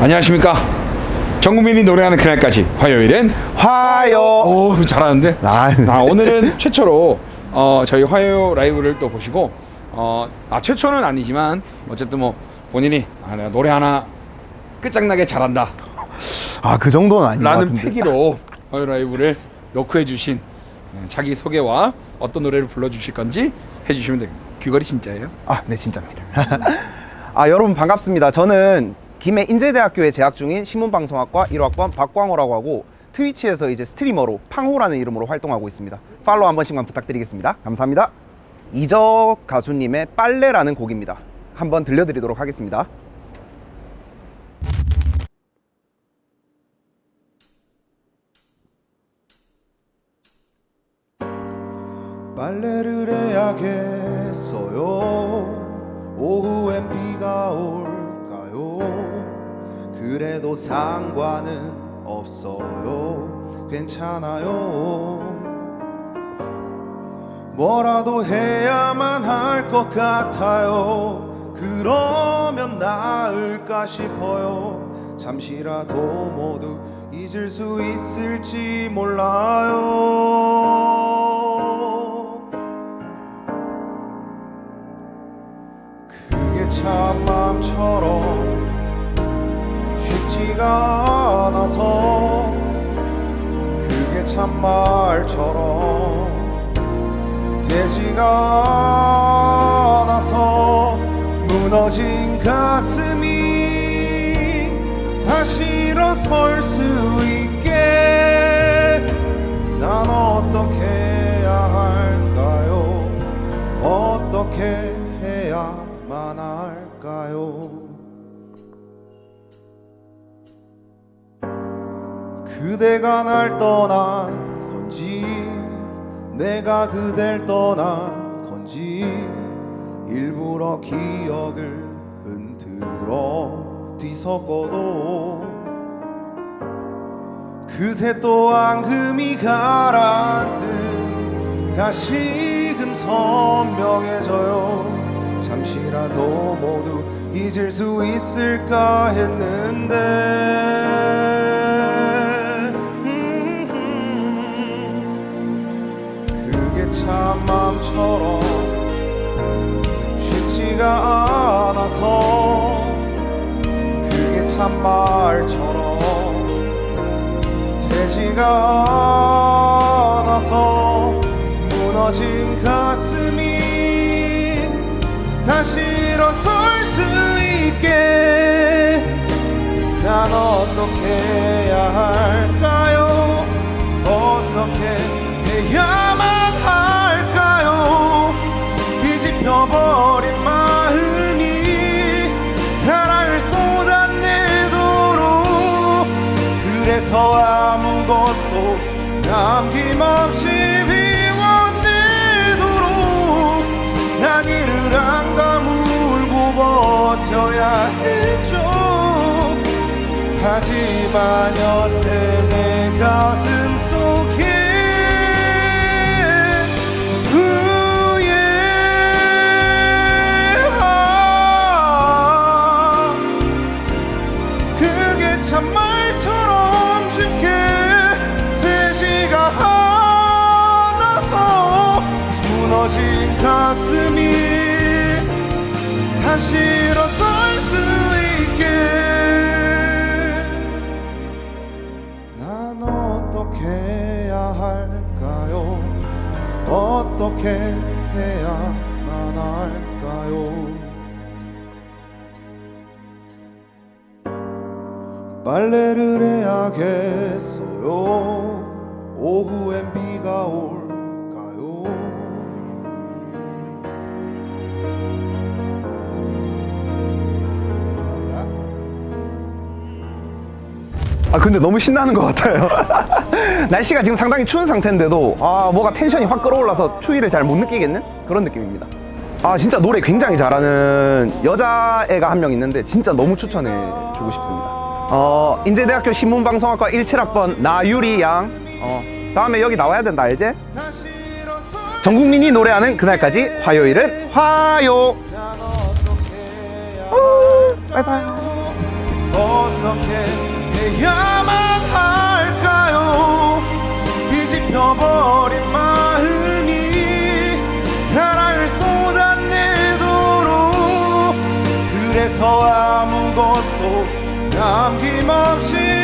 안녕하십니까. 전 국민이 노래하는 그날까지 화요일엔 화요. 오 잘하는데. 아, 아, 오늘은 최초로 어, 저희 화요 라이브를 또 보시고 어, 아 최초는 아니지만 어쨌든 뭐 본인이 아, 내가 노래 하나 끝장나게 잘한다 아, 그 정도는 아닌 것 라는 같은데. 패기로 화요 라이브를 놓고 해주신 네, 자기 소개와 어떤 노래를 불러주실 건지 해주시면 됩니다. 귀걸이 진짜예요? 아, 네, 진짜입니다. 아, 여러분 반갑습니다. 저는 김해 인제대학교에 재학 중인 신문방송학과 1학번 박광호라고 하고 트위치에서 이제 스트리머로 팡호라는 이름으로 활동하고 있습니다. 팔로우 한 번씩만 부탁드리겠습니다. 감사합니다. 이적 가수님의 빨래라는 곡입니다. 한번 들려드리도록 하겠습니다. 빨래를 해야겠어요. 오후엔 비가 올까요? 그래도 상관은 없어요. 괜찮아요. 뭐라도 해야만 할 것 같아요. 그러면 나을까 싶어요. 잠시라도 모두 잊을 수 있을지 몰라요. 쉽지가 않아서 그게 참 말처럼 되지가 않아서 무너진 가슴이 다시 일어설 수 있게 그대가 날 떠난 건지 내가 그댈 떠난 건지 일부러 기억을 흔들어 뒤섞어도 그새 또 앙금이 가라앉듯 다시금 선명해져요. 잠시라도 모두 잊을 수 있을까 했는데 참 마음처럼 쉽지가 않아서 그게 참 말처럼 되지가 않아서 무너진 가슴이 다시 일어설 수 있게 난 어떻게 아무것도 남김없이 비워내도록 난 이를 안 다물고 버텨야 했죠 하지만 여태 내 가슴 일어설 수 있게. 난 어떻게 해야 할까요? 어떻게 해야만 할까요? 빨래를 해야겠어요 아 근데 너무 신나는 것 같아요. 날씨가 지금 상당히 추운 상태인데도 아 뭐가 텐션이 확 끌어올라서 추위를 잘 못 느끼겠는 그런 느낌입니다. 아 진짜 노래 굉장히 잘하는 여자애가 한 명 있는데 진짜 너무 추천해 주고 싶습니다. 어 인제대학교 신문방송학과 17학번 나유리 양. 어, 다음에 여기 나와야 된다 알지? 전 국민이 노래하는 그날까지 화요일은 화요. 우, 바이바이 그래서 아무것도 남김없이